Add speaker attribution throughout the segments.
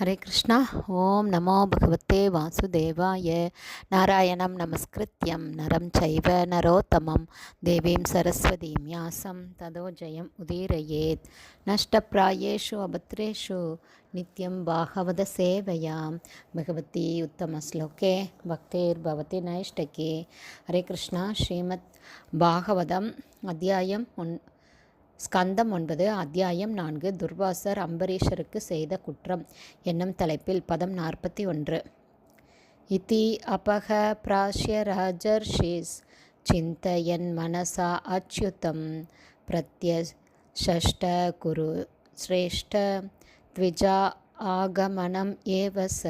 Speaker 1: ஹரே கிருஷ்ணா. ஓம் நமோ பகவத்தே வாசுதேவாய. நாராயணம் நமஸ்கிருத்யம். நரம் சைவ நரோத்தமம். தேவீம் சரஸ்வதீம் யாசம். ததோ ஜெயம் உதீரயேத். நஷ்டப்பிராயேஷு அபத்ரேஷு. நித்யம் பாகவத சேவையாம். பகவதி உத்தம ஸ்லோகே. பக்தேர் பவதி நைஷ்டகே. ஹரே கிருஷ்ணா. ஸ்ரீமத் பாகவதம். அத்தியாயம் ஒன் ஸ்கந்தம் ஒன்பது அத்தியாயம் நான்கு துர்வாசர் அம்பரீஷருக்கு செய்த குற்றம் என்னும் தலைப்பில் பதம் நாற்பத்தி ஒன்று. இதி அபக பிராஷ்ய ராஜர்ஷீஸ் சிந்தயன் மனசா அச்சுதம் பிரத்யஷ்ட குரு ஸ்ரேஷ்ட த்விஜா ஆகமனம் ஏவச.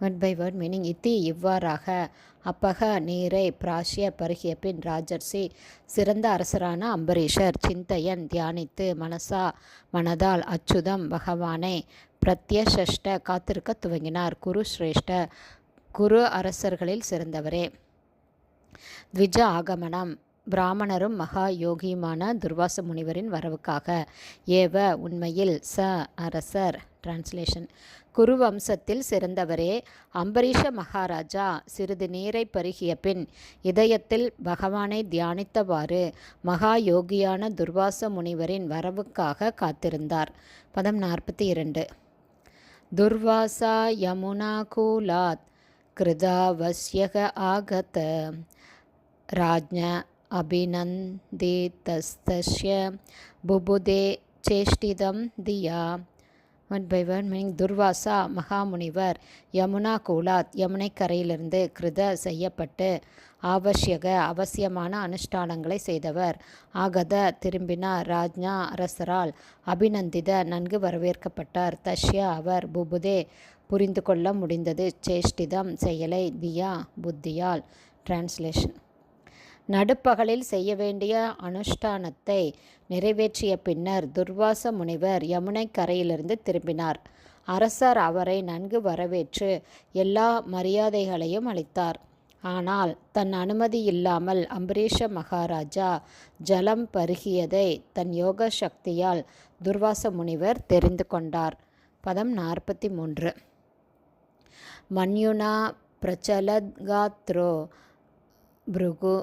Speaker 1: வேர்ட் பை வேர்ட் மீனிங் இத்தி இவ்வாறாக அப்பக நீரை பிராசிய பருகிய பின் ராஜர்சி சிறந்த அரசரான அம்பரீஷர் சிந்தையன் தியானித்து மனசா மனதால் அச்சுதம் பகவானை பிரத்யஷ்ட காத்திருக்க துவங்கினார். குரு சிரேஷ்ட குரு அரசர்களில் சிறந்தவரே. த்விஜ ஆகமனம். பிராமணரும் மகா யோகியுமான துர்வாச முனிவரின் வரவுக்காக. ஏவ உண்மையில் ச அரசர். டிரான்ஸ்லேஷன் குரு வம்சத்தில் சிறந்தவரே அம்பரீஷ மகாராஜா சிறிது நீரை பருகிய பின் இதயத்தில் பகவானை தியானித்தவாறு மகா யோகியான துர்வாச முனிவரின் வரவுக்காக காத்திருந்தார். பதம் நாற்பத்தி இரண்டு. துர்வாசா யமுனா கூலாத் கிருதாவசியக ஆகத. ராஜ்ஞ அபிநந்தேதஸ்தஸ்ய புபுதே சேஷ்டிதம் தியா one by one meaning Durvasa மகாமுனிவர் Yamuna கூலாத் யமுனைக்கரையிலிருந்து கிருத செய்யப்பட்டு ஆவசியக அவசியமான அனுஷ்டானங்களை செய்தவர். ஆகத திரும்பினார் ராஜ்ஞா அரசரால் அபிநந்தித நன்கு வரவேற்கப்பட்டார். தஷ்யா அவர் புபுதே புரிந்து கொள்ள முடிந்தது. சேஷ்டிதம் செயலை தியா புத்தியால். டிரான்ஸ்லேஷன் நடுப்பகலில் செய்ய வேண்டிய அனுஷ்டானத்தை நிறைவேற்றிய பின்னர் துர்வாச முனிவர் யமுனை கரையிலிருந்து திரும்பினார். அரசர் அவரை நன்கு வரவேற்று எல்லா மரியாதைகளையும் அளித்தார். ஆனால் தன் அனுமதி இல்லாமல் அம்பரீஷ மகாராஜா ஜலம் பருகியதை தன் யோக சக்தியால் துர்வாச முனிவர் தெரிந்து கொண்டார். பதம் நாற்பத்தி மூன்று மன்யுனா பிரச்சலத்காத்ரோ பிருகு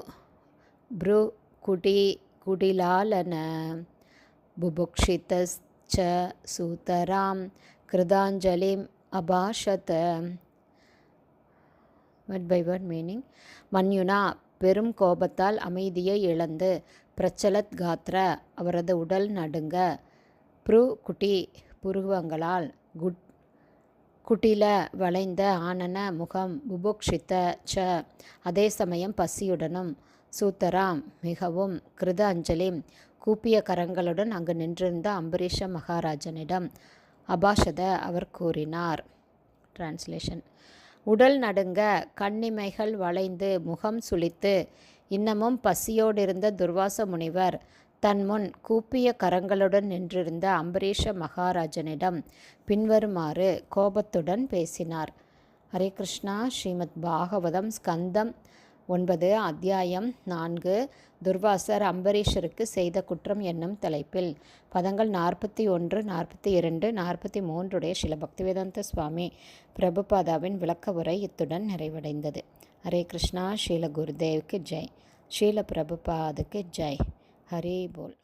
Speaker 1: भ्रुकुटि कुटिलालन बुभुक्षितश्च सूतरां कृताञ्जलिम् அபாஷத வட் பை வட் மீனிங் மன்யுனா பெரும் கோபத்தால் அமைதியை இழந்து பிரச்சலத் காத்ர அவரது உடல் நடுங்க ப்ரு குட்டி புருவங்களால் குட் குட்டில வளைந்த ஆனன முகம் புபுக்ஷித்த ச அதே சமயம் பசியுடனும் சூத்தராம் மிகவும் கிருத அஞ்சலி கூப்பிய கரங்களுடன் அங்கு நின்றிருந்த அம்பரீஷ மகாராஜனிடம் அபாஷத அவர் கூறினார். டிரான்ஸ்லேஷன் உடல் நடுங்க கண்ணிமைகள் வளைந்து முகம் சுளித்து இன்னமும் பசியோடிருந்த துர்வாச முனிவர் தன் முன் கூப்பிய கரங்களுடன் நின்றிருந்த அம்பரீஷ மகாராஜனிடம் பின்வருமாறு கோபத்துடன் பேசினார். ஹரே கிருஷ்ணா ஸ்ரீமத் பாகவதம் ஸ்கந்தம் ஒன்பது அத்தியாயம் நான்கு துர்வாசர் அம்பரீஷருக்கு செய்த குற்றம் என்னும் தலைப்பில். பதங்கள் நாற்பத்தி ஒன்று நாற்பத்தி இரண்டு நாற்பத்தி மூன்றுடைய சில பக்திவேதாந்த சுவாமி பிரபுபாதாவின் விளக்க உரை இத்துடன் நிறைவடைந்தது. ஹரே கிருஷ்ணா ஸ்ரீல குருதேவுக்கு ஜெய். ஸ்ரீல பிரபுபாதுக்கு ஜெய். ஹரே போல்.